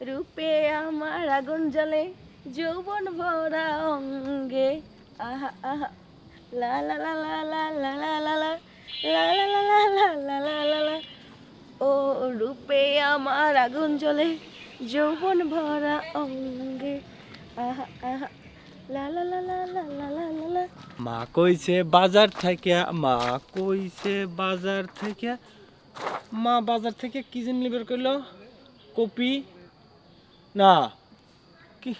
রূপে আমার আগুন জ্বলে যৌবন ভরা অঙ্গে আহা আহা লা লা লা লা লা লা লা লা ও রূপে আমার আগুন জ্বলে যৌবন ভরা অঙ্গে আহা আহা লা মা কইছে বাজার থেকে মা কইছে বাজার থেকে মা বাজার থেকে কি জিনিস বের করল কপি না। কি?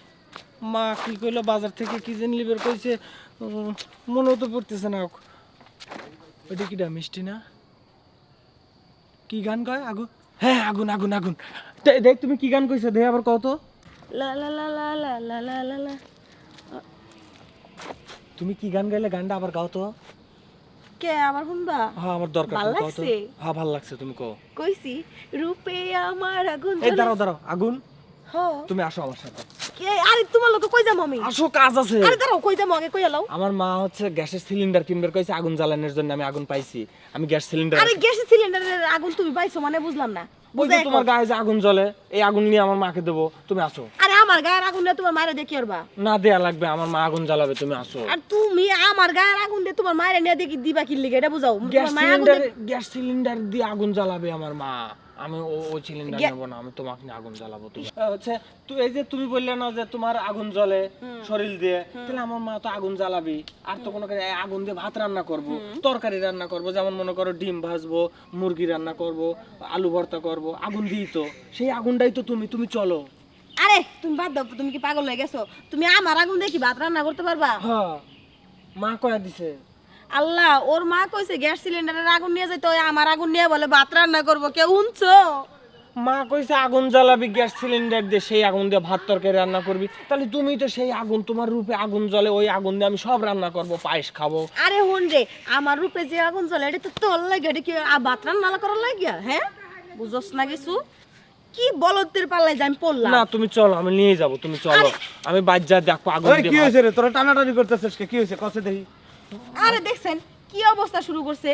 মা কি কইলো বাজার থেকে কি জিনিস বের কইছে? মনেও তো পড়তেছে না ওইটা কিটা মিষ্টি না? কি গান কয় আগুন হ্যাঁ আগুন আগুন আগুন। দেখ তুমি কি গান কইছো দেখ আবার কত লা লা লা লা লা লা লা লা লা। তুমি কি গান গাইলে গানটা আবার গাও তো। কে আমার শুনবা? হ্যাঁ আমার দরকার ভালো। লাগছে? হ্যাঁ ভালো লাগছে তুমি কও। কইছি রূপে আমার আগুন এই দাঁড়াও দাঁড়াও আগুন। তুমি আসো আমার সাথে। কে আরে তোমার লোক কই যাম আমি? আসো কাজ আছে। আরে দাঁড়াও কই আগে কই এলাও আমার মা হচ্ছে গ্যাসের সিলিন্ডার কইছে আগুন জ্বালানোর জন্য আমি আগুন পাইছি। আমি গ্যাস সিলিন্ডার আরে গ্যাসের সিলিন্ডারের আগুন তুমি পাইছো মানে বুঝলাম না। তোমার গায়ে যে আগুন জ্বলে এই আগুন নিয়ে আমার মাকে দেবো তুমি আসো। আরে আমার গায়ের আগুন দিয়ে তোমার মায়ের দেখি করবা না দেয়া লাগবে আমার মা আগুন জ্বালাবে তুমি আসো। আর তুমি আমার গায়ের আগুন দিয়ে তোমার মায়ের নিয়ে দেখি দিবা কি লিগে এটা বুঝাও। গ্যাস সিলিন্ডার গ্যাস সিলিন্ডার দিয়ে আগুন জ্বালাবে আমার মা। আমি ও ওই সিলিন্ডার নেব না আমি তোমাকে নিয়ে আগুন জ্বালাবো তুমি হচ্ছে তুই এই যে তুমি বললে না যে তোমার আগুন জ্বলে শরীর দিয়ে তাহলে আমার মা তো আগুন জ্বালাবি। আর তো কোনো কাজে আগুন দিয়ে ভাত রান্না করব তরকারি রান্না করব যেমন মনে করো ডিম ভাজবো মুরগি রান্না করব আলু ভর্তা করব আগুন দিই তো। সেই আগুনটাই তো তুমি তুমি চলো। আরে তুমি বাদ দাও তুমি কি পাগল হয়ে গেছো? তুমি আমার আগুন দিয়ে কি ভাত রান্না করতে পারবা? হ্যাঁ মা কয়া দিছে। আল্লাহ ওর মা কইছে গ্যাস সিলিন্ডারের আগুন নিয়ে যাইতে ওই আমার আগুন নিয়ে বলে ভাত রান্না করব কেউ শুনছো? মা কইছে আগুন জ্বালাবি গ্যাস সিলিন্ডার দিয়ে সেই আগুন দিয়ে ভাত তরকারি রান্না করবি। তাহলে তুমি তো সেই আগুন তোমার রূপে আগুন জ্বলে ওই আগুন দিয়ে আমি সব রান্না করব পায়েস খাব। আরে হন রে আমার রূপে যে আগুন জ্বলে এটা তো তোর লাগে এটা কি আ- ভাত রান্না করার লাগিয়া হ্যাঁ? বুঝস না কিছু? কি বলদের পাল্লায় যে আমি পড়লাম? না তুমি চলো আমি নিয়ে যাব তুমি চলো। আমি বাজ্যা দেখো আগুন দিয়ে কি হয়েছে রে? তোরা টানাটানি করতেছিস কে? কি হয়েছে? কসে দেখি। আরে দেখছেন কি অবস্থা শুরু করছে?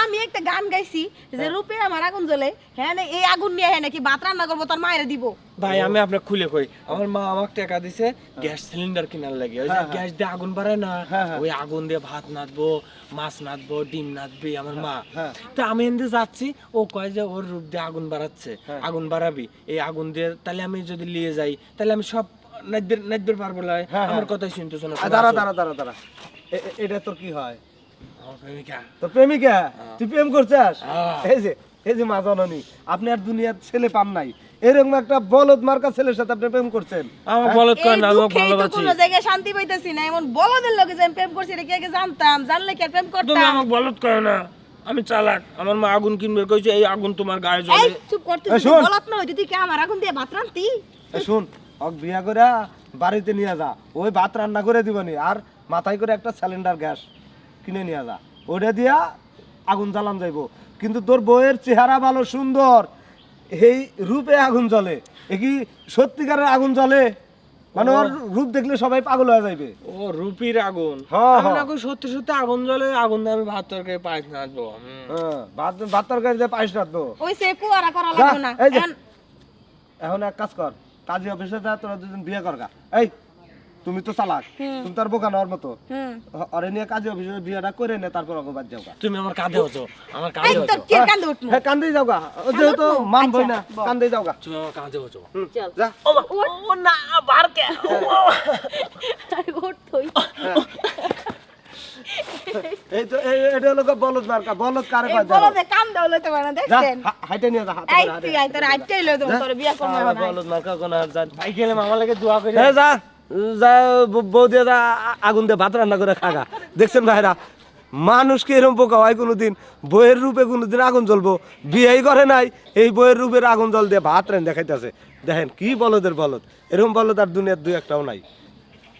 আমি একটা গান গাইছি যে রূপে আমার আগুন জ্বলে হ্যাঁ না, এই আগুন নিয়ে হ্যাঁ নাকি ভাত রান্না করব তার মায়ের দিব। ভাই আমি আপনাকে খুলে কই। আমার মা আমাকে টাকা দিছে গ্যাস সিলিন্ডার কেনার লাগে। ওই যে হ্যাঁ, হ্যাঁ। গ্যাস দিয়ে আগুন বাড়ায় না হ্যাঁ, হ্যাঁ। ওই আগুন দিয়ে ভাত নাদবো মাছ নাদবো ডিম নাদবে আমার মা। হ্যাঁ। তো আমি এনতে যাচ্ছি ও কয় যে ওর রূপ দিয়ে আগুন বাড়াচ্ছে হ্যাঁ। আগুন বাড়াবি। এই আগুন দিয়ে তাহলে আমি যদি নিয়ে যাই তাহলে আমি সব নাদবে নাদবে পারব না হ্যাঁ, আমার হ্যাঁ। কথাই শুনতেছ না দাঁড়া দাঁড়া দাঁড়া দাঁড়া। এটা তোর কি হয়? তোর প্রেমিকা? তুই প্রেম করছিস? হ্যাঁ। এই যে এই যে মা জননী আপনি আর দুনিয়ার ছেলে পান নাই। এরকম একটা বলদ মার্কা ছেলের সাথে আপনি প্রেম করছেন। আমার বলত এই কয় না ভালোবাসি। কোনো জায়গায় শান্তি পাইতেছি না। এমন বলদের লোকে যে আমি প্রেম করছি এটা কি আগে জানতাম? জানলে কি প্রেম তুমি আমাকে বলত কয় না আমি চালাক। আমার মা আগুন কিনবে কইছে এই আগুন তোমার গায়ে এই জ্বলে চুপ করতে। বলত না হইতে তুই কি আমার আগুন দিয়ে ভাত রান্তি শুন অক বিয়া করে বাড়িতে নিয়ে যা। ওই ভাত রান্না করে দিবনি। আর মাথায় করে একটা সিলিন্ডার গ্যাস কিনে নিয়ে যা। ওইটা দিয়া আগুন জ্বালান যাইবো। কিন্তু তোর বউয়ের চেহারা ভালো সুন্দর। এই রূপে আগুন জ্বলে। এ কি সত্যিকারের আগুন জ্বলে? মানে ওর রূপ দেখলে সবাই পাগল হয়ে যাইবে। ও রুপির আগুন। হ্যাঁ, আমি হ্যাঁ। সত্যি সত্যি আগুন জ্বলে আগুন দিয়ে আমি ভাত তরকারি পাইস না আসব হুম। হ্যাঁ ভাত ভাত তরকারি দিয়ে পাইস না ওই সে কুয়ারা করা লাগবে না। এখন- এখন এক কাজ কর কাজী অফিসে যা তোরা দুজন বিয়ে করগা। এই তুমি তো চালাক। তুমি তার বোকা নেওয়ার মতো। হুম। অরে নিয়ে কাজী অফিসে বিয়েটা করে নে তারপর ওকে বাদ যাও তুমি আমার কাঁধে হতো আমার কাঁধে হতো কে কান্দে উঠমু হ্যাঁ কান্দেই যাও গা ও যেহেতু? মান বই আচ্ছা, না বল। যাও গা তুমি আমার কাঁধে চল। যা। ও না বার কে। ওঠ তুই। এই তো এই এটা হলো বলদ মার্কা। বলদ কারে কয়। বলদে কান্দে হইতে পারে না দেখছেন? হাইটে নিয়ে যা হাতে এই। তুই আই তোর আইটাই লই দেবো তোর বিয়া করব শালা না বলদ মার্কা কোন আর জান ভাই গেলে মামা লাগে দোয়া করে। হ্যাঁ যা। যা বউ দিয়ে যা আগুন দিয়ে ভাত রান্না করে খাগা। দেখছেন ভাইরা মানুষকে এরম বোকা হয় কোনোদিন? বইয়ের রূপে কোনোদিন আগুন জ্বলবো? বিয়েই করে নাই, এই বইয়ের রূপের আগুন জল দিয়ে ভাত রান দেখাইতেছে। দেখেন কি বলদের বলদ এরকম বলদ আর দুনিয়ার দুই একটাও নাই।